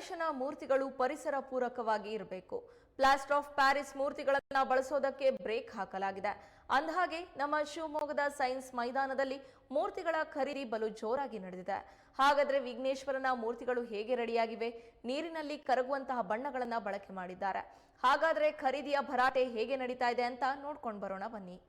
ಗಣೇಶನ ಮೂರ್ತಿಗಳು ಪರಿಸರ ಪೂರಕವಾಗಿ ಇರಬೇಕು. ಪ್ಲಾಸ್ಟರ್ ಆಫ್ ಪ್ಯಾರಿಸ್ ಮೂರ್ತಿಗಳನ್ನ ಬಳಸೋದಕ್ಕೆ ಬ್ರೇಕ್ ಹಾಕಲಾಗಿದೆ. ಅಂದಹಾಗೆ, ನಮ್ಮ ಶಿವಮೊಗ್ಗದ ಸೈನ್ಸ್ ಮೈದಾನದಲ್ಲಿ ಮೂರ್ತಿಗಳ ಖರೀದಿ ಬಲು ಜೋರಾಗಿ ನಡೆದಿದೆ. ಹಾಗಾದ್ರೆ ವಿಘ್ನೇಶ್ವರನ ಮೂರ್ತಿಗಳು ಹೇಗೆ ರೆಡಿಯಾಗಿವೆ? ನೀರಿನಲ್ಲಿ ಕರಗುವಂತಹ ಬಣ್ಣಗಳನ್ನ ಬಳಕೆ ಮಾಡಿದ್ದಾರೆ. ಹಾಗಾದ್ರೆ ಖರೀದಿಯ ಭರಾಟೆ ಹೇಗೆ ನಡೀತಾ ಇದೆ ಅಂತ ನೋಡ್ಕೊಂಡು ಬರೋಣ ಬನ್ನಿ.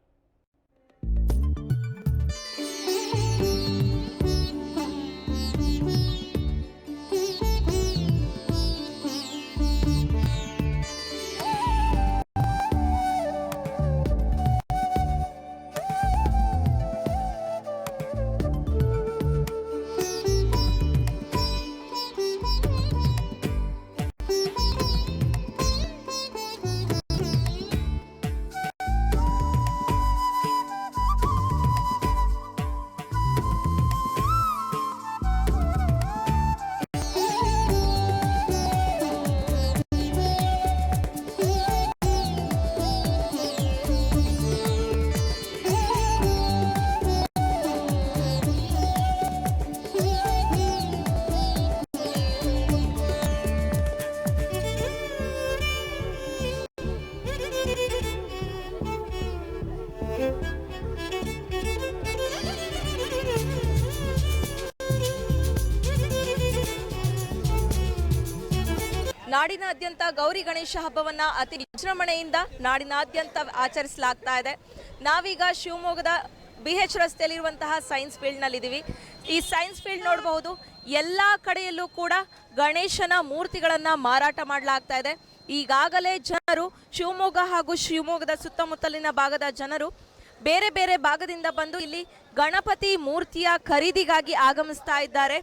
ನಾಡಿನಾದ್ಯಂತ ಗೌರಿ ಗಣೇಶ ಹಬ್ಬವನ್ನ ಅತಿ ವಿಜೃಂಭಣೆಯಿಂದ ನಾಡಿನಾದ್ಯಂತ ಆಚರಿಸಲಾಗ್ತಾ ಇದೆ. ನಾವೀಗ ಶಿವಮೊಗ್ಗದ ಬಿ ಎಚ್ ರಸ್ತೆಯಲ್ಲಿರುವಂತಹ ಸೈನ್ಸ್ ಫೀಲ್ಡ್ನಲ್ಲಿದ್ದೀವಿ ಈ ಸೈನ್ಸ್ ಫೀಲ್ಡ್ ನೋಡಬಹುದು, ಎಲ್ಲ ಕಡೆಯಲ್ಲೂ ಕೂಡ ಗಣೇಶನ ಮೂರ್ತಿಗಳನ್ನ ಮಾರಾಟ ಮಾಡಲಾಗ್ತಾ ಇದೆ. ಈಗಾಗಲೇ ಜನರು ಶಿವಮೊಗ್ಗ ಹಾಗೂ ಶಿವಮೊಗ್ಗದ ಸುತ್ತಮುತ್ತಲಿನ ಭಾಗದ ಜನರು ಬೇರೆ ಬೇರೆ ಭಾಗದಿಂದ ಬಂದು ಇಲ್ಲಿ ಗಣಪತಿ ಮೂರ್ತಿಯ ಖರೀದಿಗಾಗಿ ಆಗಮಿಸ್ತಾ ಇದ್ದಾರೆ.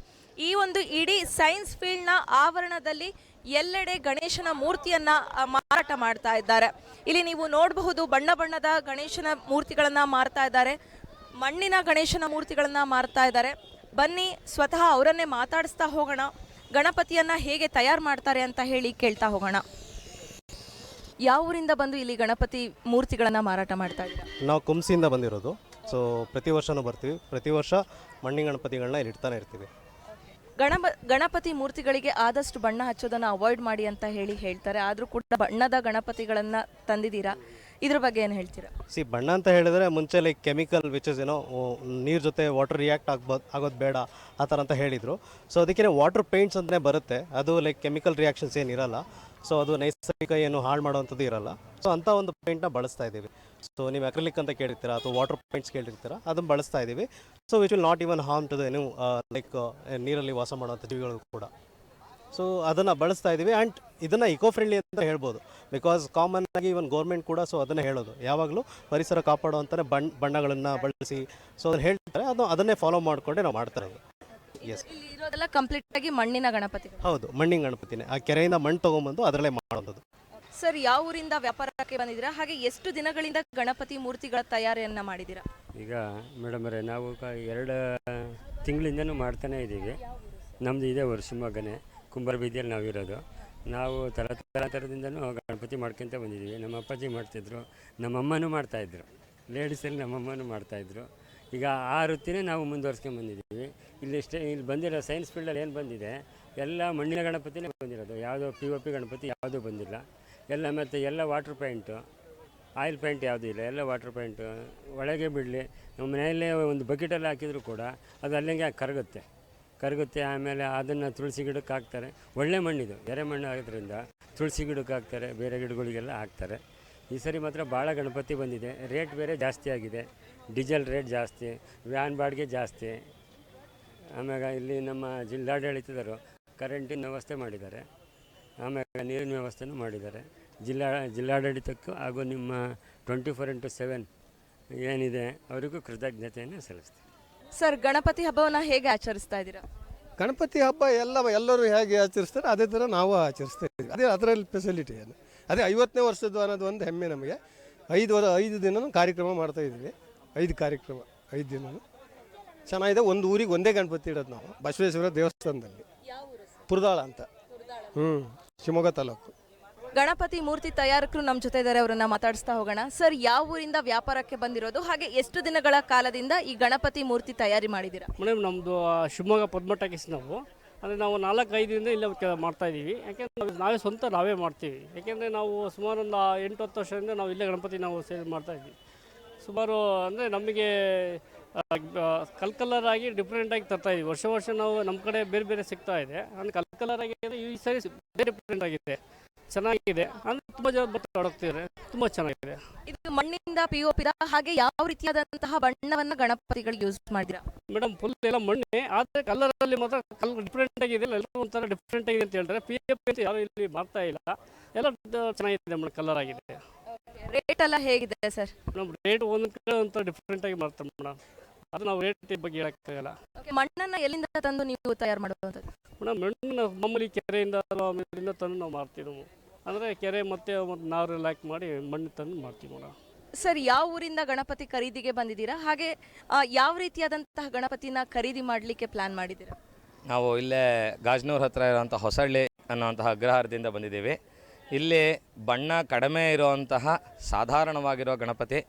ಈ ಒಂದು ಇಡೀ ಸೈನ್ಸ್ ಫೀಲ್ಡ್ನ ಆವರಣದಲ್ಲಿ ಎಲ್ಲೆಡೆ ಗಣೇಶನ ಮೂರ್ತಿಯನ್ನ ಮಾರಾಟ ಮಾಡ್ತಾ ಇದ್ದಾರೆ. ಇಲ್ಲಿ ನೀವು ನೋಡಬಹುದು ಬಣ್ಣ ಬಣ್ಣದ ಗಣೇಶನ ಮೂರ್ತಿಗಳನ್ನ ಮಾರ್ತಾ ಇದ್ದಾರೆ. ಮಣ್ಣಿನ ಗಣೇಶನ ಮೂರ್ತಿಗಳನ್ನ ಮಾರ್ತಾ ಇದ್ದಾರೆ. ಬನ್ನಿ, ಸ್ವತಃ ಅವರನ್ನೇ ಮಾತಾಡಿಸ್ತಾ ಹೋಗೋಣ. ಗಣಪತಿಯನ್ನ ಹೇಗೆ ತಯಾರು ಮಾಡ್ತಾರೆ ಅಂತ ಹೇಳಿ ಕೇಳ್ತಾ ಹೋಗೋಣ. ಯಾವ ಊರಿಂದ ಬಂದು ಇಲ್ಲಿ ಗಣಪತಿ ಮೂರ್ತಿಗಳನ್ನ ಮಾರಾಟ ಮಾಡ್ತಾ ಇದ್ದಾರೆ? ನಾವು ಕುಂಸಿಯಿಂದ ಬಂದಿರೋದು. ಸೊ ಪ್ರತಿ ವರ್ಷನೂ ಬರ್ತೀವಿ. ಪ್ರತಿ ವರ್ಷ ಮಣ್ಣಿನ ಗಣಪತಿಗಳನ್ನ ಇಲ್ಲಿ ಇಡ್ತಾನೆ ಇರ್ತೀವಿ. ಗಣಪ, ಗಣಪತಿ ಮೂರ್ತಿಗಳಿಗೆ ಆದಷ್ಟು ಬಣ್ಣ ಹಚ್ಚೋದನ್ನು ಅವಾಯ್ಡ್ ಮಾಡಿ ಅಂತ ಹೇಳಿ ಹೇಳ್ತಾರೆ. ಆದರೂ ಕೂಡ ಬಣ್ಣದ ಗಣಪತಿಗಳನ್ನು ತಂದಿದ್ದೀರಾ? ಇದ್ರ ಬಗ್ಗೆ ಏನು ಹೇಳ್ತೀರಾ? ಸಿ, ಬಣ್ಣ ಅಂತ ಹೇಳಿದ್ರೆ ಮುಂಚೆ ಲೈಕ್ ಕೆಮಿಕಲ್ ವಿಚ್ ಇಸ್ ಏನೋ ನೀರು ಜೊತೆ ವಾಟರ್ ರಿಯಾಕ್ಟ್ ಆಗ್ಬೋದು ಆಗೋದು ಬೇಡ, ಆ ಥರ ಅಂತ ಹೇಳಿದರು. ಸೊ ಅದಕ್ಕೆ ವಾಟರ್ ಪೇಂಟ್ಸ್ ಅಂತಲೇ ಬರುತ್ತೆ. ಅದು ಲೈಕ್ ಕೆಮಿಕಲ್ ರಿಯಾಕ್ಷನ್ಸ್ ಏನಿರಲ್ಲ ಸೊ ಅದು ನೈಸರ್ಗಿಕ ಏನು ಹಾಳು ಮಾಡುವಂಥದ್ದು ಇರಲ್ಲ. ಸೊ ಅಂಥ ಒಂದು ಪೇಂಟ್ನ ಬಳಸ್ತಾ ಇದ್ದೀವಿ. ಸೊ ನೀವು ಅಕ್ರಿಲಿಕ್ ಅಂತ ಕೇಳಿರ್ತೀರಾ ಅಥವಾ ವಾಟರ್ ಪೇಂಟ್ಸ್ ಕೇಳಿರ್ತೀರಾ ಅದನ್ನು ಬಳಸ್ತಾ ಇದ್ದೀವಿ. So which will not even harm to the ಏನು ಲೈಕ್ ನೀರಲ್ಲಿ ವಾಸ ಮಾಡುವಂಥ ಜೀವಿಗಳು ಕೂಡ. ಸೊ ಅದನ್ನು ಬಳಸ್ತಾ ಇದ್ದೀವಿ ಆ್ಯಂಡ್ ಇದನ್ನು ಇಕೋ ಫ್ರೆಂಡ್ಲಿ ಅಂತ ಹೇಳ್ಬೋದು. ಬಿಕಾಸ್ ಕಾಮನ್ ಆಗಿ ಇವನ್ ಗೌರ್ಮೆಂಟ್ ಕೂಡ ಸೊ ಅದನ್ನೇ ಹೇಳೋದು. ಯಾವಾಗಲೂ ಪರಿಸರ ಕಾಪಾಡುವಂತಾನೆ ಬಣ್ಣ ಬಣ್ಣಗಳನ್ನು ಬಳಸಿ ಸೊ ಅದನ್ನು ಹೇಳ್ತಾರೆ. ಅದು ಅದನ್ನೇ ಫಾಲೋ ಮಾಡಿಕೊಂಡೆ ನಾವು ಮಾಡ್ತಾ ಇರೋದು. ಎಸ್ ಇರೋದೆಲ್ಲ ಕಂಪ್ಲೀಟ್ ಆಗಿ ಮಣ್ಣಿನ ಗಣಪತಿ ಹೌದು ಮಣ್ಣಿನ ಗಣಪತಿನೇ. ಆ ಕೆರೆಯಿಂದ ಮಣ್ಣು ತೊಗೊಂಬಂದು ಅದರಲ್ಲೇ ಮಾಡೋದು. ಸರ್ ಯಾವ ಊರಿಂದ ವ್ಯಾಪಾರಕ್ಕೆ ಬಂದಿದ್ದೀರಾ? ಹಾಗೆ ಎಷ್ಟು ದಿನಗಳಿಂದ ಗಣಪತಿ ಮೂರ್ತಿಗಳ ತಯಾರಿಯನ್ನ ಮಾಡಿದ್ದೀರಾ? ಈಗ ಮೇಡಮ್ ಅವರೇ ನಾವು ಕ ಎರಡು ತಿಂಗಳಿಂದನೂ ಮಾಡ್ತಾನೆ ಇದ್ದೀವಿ. ನಮ್ಮದು ಇದೇ ಊರು ಶಿವಮೊಗ್ಗನೇ. ಕುಂಬಾರ ಬೀದಿಯಲ್ಲಿ ನಾವಿರೋದು ನಾವು ಥರ ಥರ ಥರದಿಂದನೂ ಗಣಪತಿ ಮಾಡ್ಕೊಂತ ಬಂದಿದ್ದೀವಿ. ನಮ್ಮ ಅಪ್ಪಾಜಿ ಮಾಡ್ತಿದ್ರು ನಮ್ಮಮ್ಮನೂ ಮಾಡ್ತಾಯಿದ್ರು ಲೇಡೀಸಲ್ಲಿ ನಮ್ಮಮ್ಮನೂ ಮಾಡ್ತಾಯಿದ್ರು ಈಗ ಆ ವೃತ್ತಿನೇ ನಾವು ಮುಂದುವರ್ಸ್ಕೊಂಡು ಬಂದಿದ್ದೀವಿ. ಇಲ್ಲಿ ಇಷ್ಟೇ ಇಲ್ಲಿ ಬಂದಿರೋ ಸೈನ್ಸ್ ಫೀಲ್ಡಲ್ಲಿ ಏನು ಬಂದಿದೆ, ಎಲ್ಲ ಮಣ್ಣಿನ ಗಣಪತಿನೇ ಬಂದಿರೋದು. ಯಾವುದೋ ಪಿ ಒ ಪಿ ಗಣಪತಿ ಯಾವುದೂ ಬಂದಿಲ್ಲ. ಎಲ್ಲ ಮತ್ತು ಎಲ್ಲ ವಾಟ್ರ್ ಪೇಂಟು ಆಯಿಲ್ ಪೇಂಟ್ ಯಾವುದೂ ಇಲ್ಲ. ಎಲ್ಲ ವಾಟ್ರ್ ಪೇಂಟು ಒಳಗೆ ಬಿಡಲಿ. ನಮ್ಮ ಮನೆಯಲ್ಲೇ ಒಂದು ಬಕೆಟಲ್ಲಿ ಹಾಕಿದರೂ ಕೂಡ ಅದು ಅಲ್ಲಿಗೆ ಕರಗುತ್ತೆ. ಕರಗುತ್ತೆ, ಆಮೇಲೆ ಅದನ್ನು ತುಳಸಿ ಗಿಡಕ್ಕೆ ಹಾಕ್ತಾರೆ. ಒಳ್ಳೆ ಮಣ್ಣಿದು, ಎರೆ ಮಣ್ಣು ಆಗೋದ್ರಿಂದ ತುಳಸಿ ಗಿಡಕ್ಕೆ ಹಾಕ್ತಾರೆ, ಬೇರೆ ಗಿಡಗಳಿಗೆಲ್ಲ ಹಾಕ್ತಾರೆ. ಈ ಸರಿ ಮಾತ್ರ ಭಾಳ ಗಣಪತಿ ಬಂದಿದೆ. ರೇಟ್ ಬೇರೆ ಜಾಸ್ತಿ ಆಗಿದೆ. ಡೀಸೆಲ್ ರೇಟ್ ಜಾಸ್ತಿ, ವ್ಯಾನ್ ಬಾಡಿಗೆ ಜಾಸ್ತಿ. ಆಮ್ಯಾಗ ಇಲ್ಲಿ ನಮ್ಮ ಜಿಲ್ಲಾಡಳಿತದವರು ಕರೆಂಟಿನ ವ್ಯವಸ್ಥೆ ಮಾಡಿದ್ದಾರೆ. ಆಮೇಲೆ ನೀರಿನ ವ್ಯವಸ್ಥೆನೂ ಮಾಡಿದ್ದಾರೆ. ಜಿಲ್ಲಾ, ಜಿಲ್ಲಾಡಳಿತಕ್ಕೂ ಹಾಗೂ ನಿಮ್ಮ ಟ್ವೆಂಟಿ ಫೋರ್ ಇಂಟು ಸೆವೆನ್ ಏನಿದೆ, ಅವರಿಗೂ ಕೃತಜ್ಞತೆಯನ್ನು ಸಲ್ಲಿಸ್ತೀನಿ. ಸರ್ ಗಣಪತಿ ಹಬ್ಬವನ್ನ ಹೇಗೆ ಆಚರಿಸ್ತಾ ಇದ್ದೀರಾ? ಗಣಪತಿ ಹಬ್ಬ ಎಲ್ಲ ಎಲ್ಲರೂ ಹೇಗೆ ಆಚರಿಸ್ತಾರೆ ಅದೇ ಥರ ನಾವು ಆಚರಿಸ್ತಾ ಇದ್ದೀವಿ. ಅದೇ ಅದರಲ್ಲಿ ಫೆಸಿಲಿಟಿ ಏನು? ಅದೇ ಐವತ್ತನೇ ವರ್ಷದ್ದು ಅನ್ನೋದು ಒಂದು ಹೆಮ್ಮೆ ನಮಗೆ. ಐದು ವರ ಐದು ದಿನನೂ ಕಾರ್ಯಕ್ರಮ ಮಾಡ್ತಾ ಇದ್ದೀವಿ. ಐದು ಕಾರ್ಯಕ್ರಮ ಐದು ದಿನನೂ. ಚೆನ್ನಾಗಿದೆ ಒಂದು ಊರಿಗೆ ಒಂದೇ ಗಣಪತಿ ಇಡೋದು ನಾವು ಬಸವೇಶ್ವರ ದೇವಸ್ಥಾನದಲ್ಲಿ. ಪುರದಾಳ ಅಂತ. ಹ್ಞೂ ಶಿವಮೊಗ್ಗ ತಾಲೂಕು. ಗಣಪತಿ ಮೂರ್ತಿ ತಯಾರಕರು ನಮ್ಮ ಜೊತೆ ಇದ್ದಾರೆ ಅವರನ್ನ ಮಾತಾಡಿಸ್ತಾ ಹೋಗೋಣ. ಸರ್, ಯಾವ ಊರಿಂದ ವ್ಯಾಪಾರಕ್ಕೆ ಬಂದಿರೋದು? ಹಾಗೆ ಎಷ್ಟು ದಿನಗಳ ಕಾಲದಿಂದ ಈ ಗಣಪತಿ ಮೂರ್ತಿ ತಯಾರಿ ಮಾಡಿದ್ದೀರಾ? ಮೇಡಮ್ ನಮ್ಮದು ಶಿವಮೊಗ್ಗ ಪದ್ಮ ಟಾಕೀಸ್ ನಾವು. ಅಂದರೆ ನಾವು ನಾಲ್ಕು ಐದರಿಂದ ಇಲ್ಲೇ ಕೆ, ಮಾಡ್ತಾ ಇದ್ದೀವಿ. ಯಾಕೆಂದರೆ ನಾವು ಸ್ವಂತ ನಾವೇ ಮಾಡ್ತೀವಿ. ಯಾಕೆಂದರೆ ನಾವು ಸುಮಾರು ಒಂದು ಎಂಟು ಹತ್ತು ವರ್ಷದಿಂದ ನಾವು ಇಲ್ಲೇ ಗಣಪತಿ ನಾವು ಸೇಲ್ ಮಾಡ್ತಾ ಇದ್ದೀವಿ. ಸುಮಾರು, ಅಂದರೆ ನಮಗೆ ಕಲ್ ಕಲರ್ ಆಗಿ ಡಿಫ್ರೆಂಟ್ ಆಗಿ ತರ್ತಾ ಇದ್ದೀವಿ. ವರ್ಷ ವರ್ಷ ನಾವು ನಮ್ಮ ಕಡೆ ಬೇರೆ ಬೇರೆ ಸಿಗ್ತಾ ಇದೆ. ಅಂದರೆ ಕಲ್ ಕಲರ್ ಆಗಿ ಅಂದ್ರೆ ಈ ಸರಿ ಬೇರೆ ಡಿಫ್ರೆಂಟ್ ಆಗಿದೆ. ಚೆನ್ನಾಗಿದೆ. ಅಂದ್ರೆ ತುಂಬಾ ಜನ ಬರ್ತಾ ತೊಡಗ್ತಿದ್ರೆ ತುಂಬ ಚೆನ್ನಾಗಿದೆ. ಇದು ಮಣ್ಣಿಂದ ಪಿ ಓ ಪಿದ ಹಾಗೆ ಯಾವ ರೀತಿಯಾದಂತಹ ಬಣ್ಣವನ್ನ ಗಣಪತಿಗಳಿಗೆ ಯೂಸ್ ಮಾಡಿದಿರಾ ಮೇಡಮ್ ಫುಲ್ ಎಲ್ಲ ಮಣ್ಣೆ ಕಲರ್ ಅಲ್ಲಿ ಮಾತ್ರ ಕಲ್ ಡಿಫ್ರೆಂಟ್ ಆಗಿದೆ. ಎಲ್ಲರೂ ಒಂಥರ ಡಿಫ್ರೆಂಟ್ ಆಗಿದೆ ಅಂತ ಹೇಳಿದ್ರೆ ಪಿ ಎಫ್ ಅಂತ ಯಾರು ಇಲ್ಲಿ ಮಾಡ್ತಾ ಇಲ್ಲ. ಎಲ್ಲ ಚೆನ್ನಾಗಿದೆ ಮೇಡಮ್ ಕಲರ್ ಆಗಿದೆ. ರೇಟ್ ಎಲ್ಲ ಹೇಗಿದೆ ಸರ್ ಮೇಡಮ್ ರೇಟ್ ಒಂದ್ ಕಡೆ ಒಂಥರ ಡಿಫ್ರೆಂಟ್ ಆಗಿ ಮಾಡ್ತಾರೆ ಮೇಡಮ್. ಅದು ನಾವು ರೇಟ್ ಬಗ್ಗೆ ಹೇಳಕ್ಕಾಗಲ್ಲ. ಮಣ್ಣನ್ನ ಎಲ್ಲಿಂದ ತಂದು ನೀವು ತಯಾರು ಮಾಡುವಂಥದ್ದು? ಮೇಡಮ್ ಮಣ್ಣು ಮಾಮೂಲಿ ಕೆರೆಯಿಂದ ಅಥವಾ ತಂದು ನಾವು ಮಾಡ್ತೀವಿ ನಾವು ಅಂದರೆ ಕೆರೆ ಮತ್ತು ಒಂದು ನಾರು ಹಾಕಿ ಮಾಡಿ ಮಣ್ಣು ತಂದು ಮಾಡ್ತೀವಿ ಮೇಡಮ್ ಸರ್ ಯಾವ ಊರಿಂದ ಗಣಪತಿ ಖರೀದಿಗೆ ಬಂದಿದ್ದೀರಾ? ಹಾಗೆ ಆ, ಯಾವ ರೀತಿಯಾದಂತಹ ಗಣಪತಿನ ಖರೀದಿ ಮಾಡಲಿಕ್ಕೆ ಪ್ಲಾನ್ ಮಾಡಿದ್ದೀರಾ? ನಾವು ಇಲ್ಲೇ ಗಾಜನೂರ್ ಹತ್ರ ಇರುವಂಥ ಹೊಸಳ್ಳಿ ಅನ್ನುವಂತಹ ಅಗ್ರಹಾರದಿಂದ ಬಂದಿದ್ದೀವಿ. ಇಲ್ಲಿ ಬಣ್ಣ ಕಡಿಮೆ ಇರುವಂತಹ ಸಾಧಾರಣವಾಗಿರುವ ಗಣಪತಿ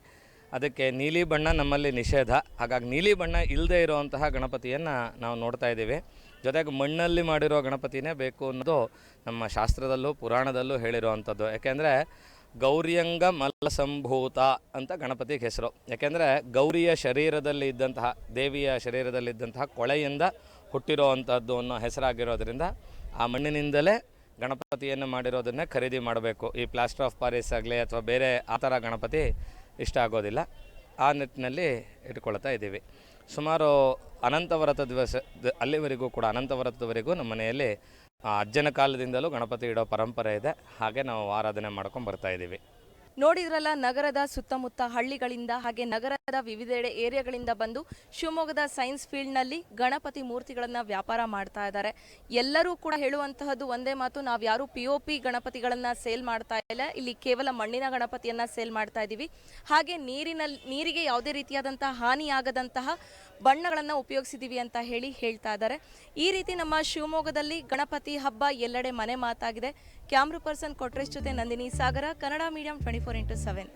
ಅದಕ್ಕೆ ನೀಲಿ ಬಣ್ಣ ನಮ್ಮಲ್ಲಿ ನಿಷೇಧ. ಹಾಗಾಗಿ ನೀಲಿ ಬಣ್ಣ ಇಲ್ಲದೆ ಇರುವಂತಹ ಗಣಪತಿಯನ್ನು ನಾವು ನೋಡ್ತಾ ಇದ್ದೀವಿ. ಜೊತೆಗೆ ಮಣ್ಣಲ್ಲಿ ಮಾಡಿರೋ ಗಣಪತಿನೇ ಬೇಕು ಅನ್ನೋದು ನಮ್ಮ ಶಾಸ್ತ್ರದಲ್ಲೂ ಪುರಾಣದಲ್ಲೂ ಹೇಳಿರುವಂಥದ್ದು. ಯಾಕೆಂದರೆ ಗೌರಿಯಂಗ ಮಲ್ಲಸಂಭೂತ ಅಂತ ಗಣಪತಿಗೆ ಹೆಸರು. ಯಾಕೆಂದರೆ ಗೌರಿಯ ಶರೀರದಲ್ಲಿ ಇದ್ದಂತಹ, ದೇವಿಯ ಶರೀರದಲ್ಲಿದ್ದಂತಹ ಕೊಳೆಯಿಂದ ಹುಟ್ಟಿರುವಂಥದ್ದು ಅನ್ನೋ ಹೆಸರಾಗಿರೋದ್ರಿಂದ ಆ ಮಣ್ಣಿನಿಂದಲೇ ಗಣಪತಿಯನ್ನು ಮಾಡಿರೋದನ್ನೇ ಖರೀದಿ ಮಾಡಬೇಕು. ಈ ಪ್ಲಾಸ್ಟರ್ ಆಫ್ ಪ್ಯಾರಿಸ್ ಆಗಲಿ ಅಥವಾ ಬೇರೆ ಆ ಥರ ಗಣಪತಿ ಇಷ್ಟ ಆಗೋದಿಲ್ಲ. ಆ ನಿಟ್ಟಿನಲ್ಲಿ ಇಟ್ಕೊಳ್ತಾ ಇದ್ದೀವಿ. ಸುಮಾರು ಅನಂತವ್ರತ ದಿವಸ ಅಲ್ಲಿವರೆಗೂ ಕೂಡ ಅನಂತವ್ರತದವರೆಗೂ ನಮ್ಮ ಮನೆಯಲ್ಲಿ ಅಜ್ಜನ ಕಾಲದಿಂದಲೂ ಗಣಪತಿ ಇಡೋ ಪರಂಪರೆ ಇದೆ. ಹಾಗೆ ನಾವು ಆರಾಧನೆ ಮಾಡ್ಕೊಂಡು ಬರ್ತಾ ಇದ್ದೀವಿ. ನೋಡಿದ್ರಲ್ಲ, ನಗರದ ಸುತ್ತಮುತ್ತ ಹಳ್ಳಿಗಳಿಂದ ಹಾಗೆ ನಗರದ ವಿವಿಧೆಡೆ ಏರಿಯಾಗಳಿಂದ ಬಂದು ಶಿವಮೊಗ್ಗದ ಸೈನ್ಸ್ ಫೀಲ್ಡ್ನಲ್ಲಿ ಗಣಪತಿ ಮೂರ್ತಿಗಳನ್ನು ವ್ಯಾಪಾರ ಮಾಡ್ತಾ ಇದ್ದಾರೆ. ಎಲ್ಲರೂ ಕೂಡ ಹೇಳುವಂತಹದ್ದು ಒಂದೇ ಮಾತು, ನಾವು ಯಾರು ಪಿ ಒ ಪಿ ಗಣಪತಿಗಳನ್ನು ಸೇಲ್ ಮಾಡ್ತಾ ಇಲ್ಲ, ಇಲ್ಲಿ ಕೇವಲ ಮಣ್ಣಿನ ಗಣಪತಿಯನ್ನು ಸೇಲ್ ಮಾಡ್ತಾ ಇದ್ದೀವಿ ಹಾಗೆ ನೀರಿನಲ್ಲಿ ನೀರಿಗೆ ಯಾವುದೇ ರೀತಿಯಾದಂತಹ ಹಾನಿಯಾಗದಂತಹ ಬಣ್ಣಗಳನ್ನು ಉಪಯೋಗಿಸಿದ್ದೀವಿ ಅಂತ ಹೇಳಿ ಹೇಳ್ತಾ ಇದ್ದಾರೆ. ಈ ರೀತಿ ನಮ್ಮ ಶಿವಮೊಗ್ಗದಲ್ಲಿ ಗಣಪತಿ ಹಬ್ಬ ಎಲ್ಲೆಡೆ ಮನೆ ಮಾತಾಗಿದೆ. ಕ್ಯಾಮ್ರಾ ಪರ್ಸನ್ ಕೊಟ್ರೇಶ್ ಜೊತೆ Nandini Sagara, Kannada medium twenty four into seven